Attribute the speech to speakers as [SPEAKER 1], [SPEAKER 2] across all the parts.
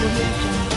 [SPEAKER 1] Música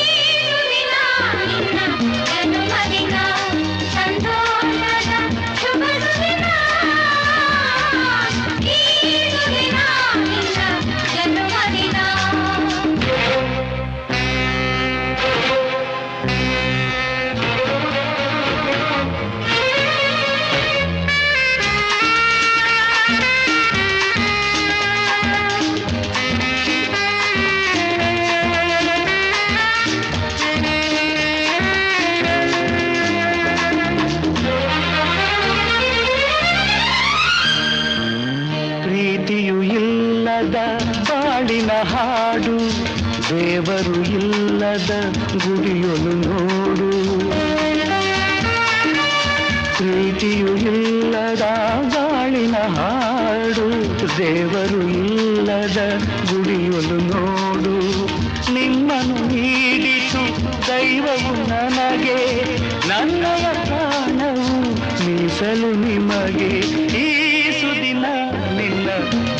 [SPEAKER 1] ಇಲ್ಲದ ಬಾಳಿನ ಹಾಡು, ದೇವರು ಇಲ್ಲದ ಗುಡಿಯೊಲು ನೋಡು. ಪ್ರೀತಿಯು ಇಲ್ಲದ ಬಾಳಿನ ಹಾಡು, ದೇವರು ಇಲ್ಲದ ಗುಡಿಯೊಲು ನೋಡು. ನಿಮ್ಮನ್ನು ನೀಡಿತು ದೈವವು ನನಗೆ, ನನ್ನಯ ಪ್ರಾಣವು ಮೀಸಲು ನಿಮಗೆ ಈ ನಿನ್ನ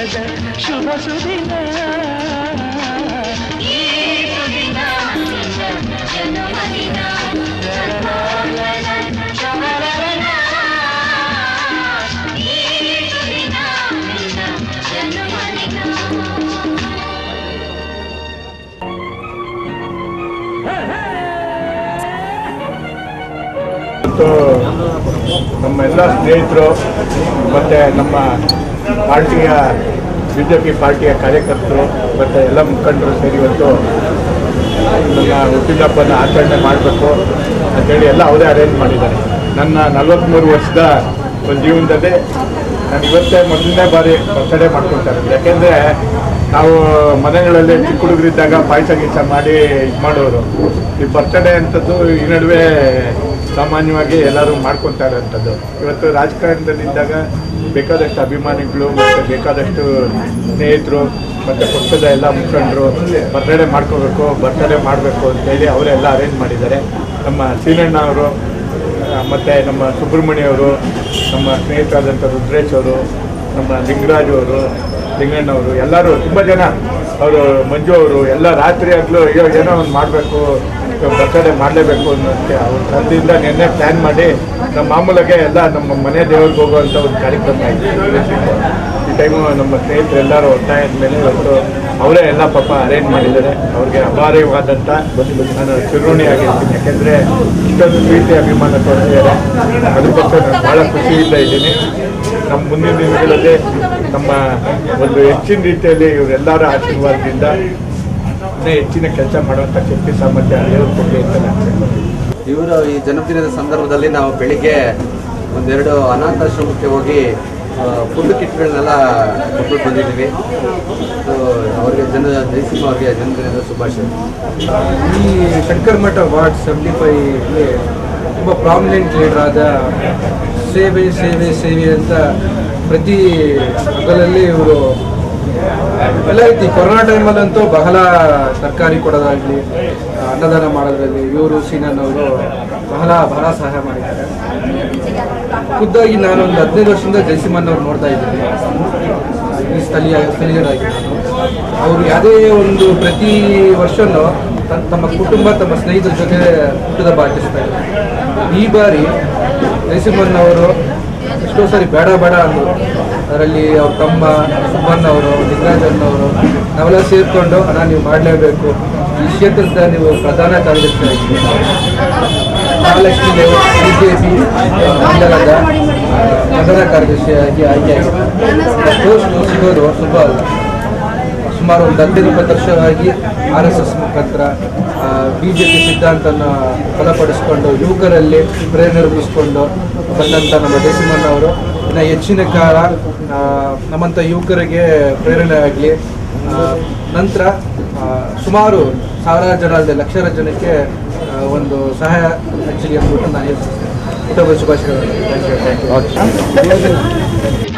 [SPEAKER 2] ಸಂತೋಷದ ಶುಭ ಸುದಿನ
[SPEAKER 1] ಈ ಸುದಿನ ನಿನ್ನ ಜನ್ಮದಿನ ಸಂತೋಷದ ಶುಭ ಸುದಿನ
[SPEAKER 2] ಈ ಸುದಿನ ನಿನ್ನ ಜನ್ಮದಿನ
[SPEAKER 3] ಮತ್ತು ನಮ್ಮ ಎಲ್ಲ ಸ್ನೇಹಿತರು ಮತ್ತು ನಮ್ಮ ಪಾರ್ಟಿಯ ಬಿ ಜೆ ಪಿ ಪಾರ್ಟಿಯ ಕಾರ್ಯಕರ್ತರು ಮತ್ತು ಎಲ್ಲ ಮುಖಂಡರು ಸೇರಿ ಇವತ್ತು ನನ್ನ ಹುಟ್ಟಿದಬ್ಬನ ಆಚರಣೆ ಮಾಡಬೇಕು ಅಂತೇಳಿ ಎಲ್ಲ ಅವರೇ ಅರೇಂಜ್ ಮಾಡಿದ್ದಾರೆ. ನನ್ನ ನಲವತ್ತ್ಮೂರು ವರ್ಷದ ಒಂದು ಜೀವನದಲ್ಲಿ ನಾನು ಇವತ್ತೇ ಮೊದಲನೇ ಬಾರಿ ಬರ್ತಡೇ ಮಾಡ್ಕೊತಾರೆ ಯಾಕೆಂದರೆ ನಾವು ಮನೆಗಳಲ್ಲಿ ಚಿಕ್ಕ ಹುಡುಗರಿದ್ದಾಗ ಪಾಯಸ ಗೀಸ ಮಾಡಿ ಇದು ಮಾಡೋರು. ಈ ಬರ್ತಡೇ ಅಂಥದ್ದು ಈ ನಡುವೆ ಸಾಮಾನ್ಯವಾಗಿ ಎಲ್ಲರೂ ಮಾಡ್ಕೊತಾ ಇರೋಂಥದ್ದು. ಇವತ್ತು ರಾಜಕಾರಣದಲ್ಲಿದ್ದಾಗ ಬೇಕಾದಷ್ಟು ಅಭಿಮಾನಿಗಳು ಮತ್ತು ಬೇಕಾದಷ್ಟು ಸ್ನೇಹಿತರು ಮತ್ತು ಪಕ್ಷದ ಎಲ್ಲ ಮುಖಂಡರು ಬರ್ತಡೇ ಮಾಡ್ಕೋಬೇಕು, ಬರ್ತಡೇ ಮಾಡಬೇಕು ಅಂತೇಳಿ ಅವರೆಲ್ಲ ಅರೇಂಜ್ ಮಾಡಿದ್ದಾರೆ. ನಮ್ಮ ಸೀನಣ್ಣ ಅವರು ಮತ್ತು ನಮ್ಮ ಸುಬ್ರಹ್ಮಣ್ಯವರು ನಮ್ಮ ಸ್ನೇಹಿತರಾದಂಥ ರುದ್ರೇಶ್ ಅವರು, ನಮ್ಮ ಲಿಂಗರಾಜು ಅವರು ಲಿಂಗಣ್ಣವರು ಎಲ್ಲರೂ ತುಂಬ ಜನ. ಅವರು ಮಂಜು ಅವರು, ಎಲ್ಲ ರಾತ್ರಿ ಆಗಲೂ ಅಯ್ಯೋ, ಏನೋ ಒಂದು ಮಾಡಬೇಕು ಬರ್ತಡೇ ಮಾಡಲೇಬೇಕು ಅನ್ನೋದಕ್ಕೆ ಅವ್ರ ತಂದೆಯಿಂದ ನಿನ್ನೆ ಪ್ಲ್ಯಾನ್ ಮಾಡಿ ನಮ್ಮ ಮಾಮೂಲಾಗೆ ಎಲ್ಲ ನಮ್ಮ ಮನೆ ದೇವ್ರಿಗೆ ಹೋಗುವಂಥ ಒಂದು ಕಾರ್ಯಕ್ರಮ ಇದೆ ಈ ಟೈಮು ನಮ್ಮ ಸ್ನೇಹಿತರೆಲ್ಲರೂ ಒತ್ತಾಯದ ಮೇಲೆ ಇವತ್ತು ಅವರೇ ಎಲ್ಲ ಪಾಪ ಅರೇಂಜ್ ಮಾಡಿದ್ದಾರೆ. ಅವ್ರಿಗೆ ಅಪಾರವಾದಂಥ ನಾನು ಚಿರುಣಿ ಆಗಿರ್ತೀನಿ. ಯಾಕೆಂದರೆ ಇಷ್ಟೊಂದು ಪ್ರೀತಿ, ಅಭಿಮಾನ ತೋರಿಸಿದ್ದಾರೆ ಅದಕ್ಕೋಸ್ಕರ ನಾನು ಭಾಳ ಖುಷಿಯಿಂದ ಇದ್ದೀನಿ. ನಮ್ಮ ಮುಂದಿನ ದಿನಗಳಲ್ಲಿ ನಮ್ಮ ಒಂದು ಹೆಚ್ಚಿನ ರೀತಿಯಲ್ಲಿ ಇವರೆಲ್ಲರ ಆಶೀರ್ವಾದದಿಂದ ಇನ್ನೂ ಹೆಚ್ಚಿನ ಕೆಲಸ ಮಾಡುವಂಥ ಶಕ್ತಿ ಸಾಮರ್ಥ್ಯ ದೇವರು ಕೊಡಲಿ ಅಂತ ನಾನು
[SPEAKER 4] ಇವರು ಈ ಜನ್ಮದಿನದ ಸಂದರ್ಭದಲ್ಲಿ ನಾವು ಬೆಳಿಗ್ಗೆ ಒಂದೆರಡು ಅನಾಥಾಶ್ರಮಕ್ಕೆ ಹೋಗಿ ಫುಡ್ ಕಿಟ್ಗಳನ್ನೆಲ್ಲ ಕೊಟ್ಟು ಬಂದಿದ್ದೀವಿ. ಸೊ ಅವರಿಗೆ ಜನ ಜಯಸಿಂಹ ಅವರಿಗೆ ಜನ್ಮದಿನದ ಶುಭಾಶಯ.
[SPEAKER 5] ಈ ಶಂಕರ್ ಮಠ ವಾರ್ಡ್ ಸೆವೆಂಟಿ ಫೈವ್ಗೆ ತುಂಬ ತುಂಬ ಪ್ರಾಮಿನೆಂಟ್ ಲೀಡರ್ ಆದ ಸೇವೆ ಸೇವೆ ಸೇವೆ ಅಂತ ಪ್ರತಿ ಹಗಲಲ್ಲಿ ಇವರು ಎಲ್ಲ ರೀತಿ ಕೊರೋನಾ ಟೈಮಲ್ಲಂತೂ ಬಹಳ ತರಕಾರಿ ಕೊಡೋದಾಗಲಿ ಅನ್ನದಾನ ಮಾಡೋದ್ರಲ್ಲಿ ಇವರು, ಸೀನನ್ ಬಹಳ ಬಹಳ ಸಹಾಯ ಮಾಡಿದ್ದಾರೆ. ಖುದ್ದಾಗಿ ನಾನು ಒಂದು ಹದಿನೈದು ವರ್ಷದಿಂದ ಜಯಸಿಂಹನ್ ಅವ್ರು ನೋಡ್ತಾ ಇದ್ದೀನಿ. ಈ ಸ್ಥಳೀಯ, ಸ್ಥಳೀಯರಾಗಿ ಅವರು ಯಾವುದೇ ಒಂದು ಪ್ರತಿ ವರ್ಷನೂ ತಮ್ಮ ಕುಟುಂಬ, ತಮ್ಮ ಸ್ನೇಹಿತರ ಜೊತೆ ಹುಟ್ಟಿದ ಆಚರಿಸ್ತಾ ಇದ್ದಾರೆ. ಈ ಬಾರಿ ಜಯಸಿಂಹನ್ ಅವರು ಎಷ್ಟೋ ಸಾರಿ ಬೇಡ ಬೇಡ ಅಂದರು. ಅದರಲ್ಲಿ ಅವ್ರ ತಮ್ಮ ಸುಬ್ಬಣ್ಣ ಅವರು ಅವರು ನಾವೆಲ್ಲ ಸೇರಿಕೊಂಡು ಅಣ್ಣ ನೀವು ಮಾಡಲೇಬೇಕು. ಈ ಕ್ಷೇತ್ರದ ನೀವು ಪ್ರಧಾನ ಕಾರ್ಯದರ್ಶಿ Mahalakshmi Dev B J P ಮಂಡಲದ ಪ್ರಧಾನ ಕಾರ್ಯದರ್ಶಿಯಾಗಿ ಆಯ್ಕೆಯಾಗಿದೆ ಮತ್ತು ಸಿಗೋದು ಸುಮಾರು ಒಂದು ಹದಿನೈದು, ಇಪ್ಪತ್ತು ವರ್ಷವಾಗಿ ಆರ್ ಎಸ್ ಎಸ್ ಮುಖಾಂತರ ಬಿ ಜೆ ಪಿ ಸಿದ್ಧಾಂತನ ಬಲಪಡಿಸಿಕೊಂಡು ಯುವಕರಲ್ಲಿ ಪ್ರೇರಣೆ ರೂಪಿಸಿಕೊಂಡು ಬಂದಂಥ ನಮ್ಮ ಜಯಸಿಂಹನ್ ಅವರು ಇನ್ನು ಹೆಚ್ಚಿನ ಕಾಲ ನಮ್ಮಂಥ ಯುವಕರಿಗೆ ಪ್ರೇರಣೆ ಆಗಲಿ. ನಂತರ ಸುಮಾರು ಸಾವಿರಾರು ಜನ ಅಲ್ಲದೆ ಲಕ್ಷಾರು ಜನಕ್ಕೆ ಒಂದು ಸಹಾಯ ಆ್ಯಕ್ಚುಲಿ ಅಂದ್ಬಿಟ್ಟು ನಾನು ಥ್ಯಾಂಕ್ ಶುಭಾಶಯಗಳು. ಥ್ಯಾಂಕ್ ಯು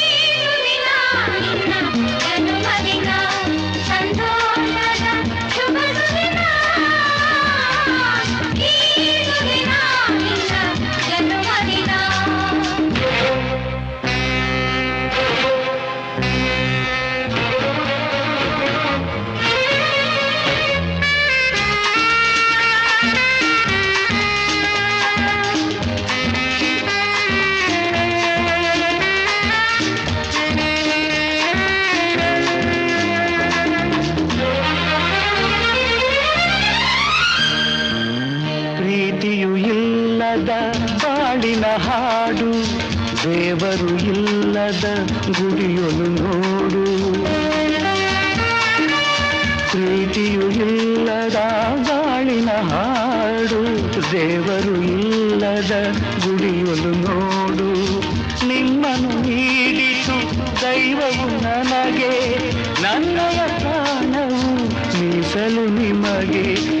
[SPEAKER 1] ದೇವರು ಇಲ್ಲದ ಗುಡಿಯೊಲು ನೋಡು. ಪ್ರೀತಿಯು ಇಲ್ಲದ ಗಾಳಿನ ಹಾಡು. ದೇವರು ಇಲ್ಲದ ಗುಡಿಯೊಲು ನೋಡು. ನಿಮ್ಮನ್ನು ನೀಡಿತು ದೈವವು ನನಗೆ. ನನ್ನಯ ಪ್ರಾಣವು ಮೀಸಲು ನಿಮಗೆ ನಿನ್ನ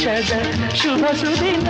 [SPEAKER 2] ಸಂತೋಷದ ಶುಭ ಸುದಿನ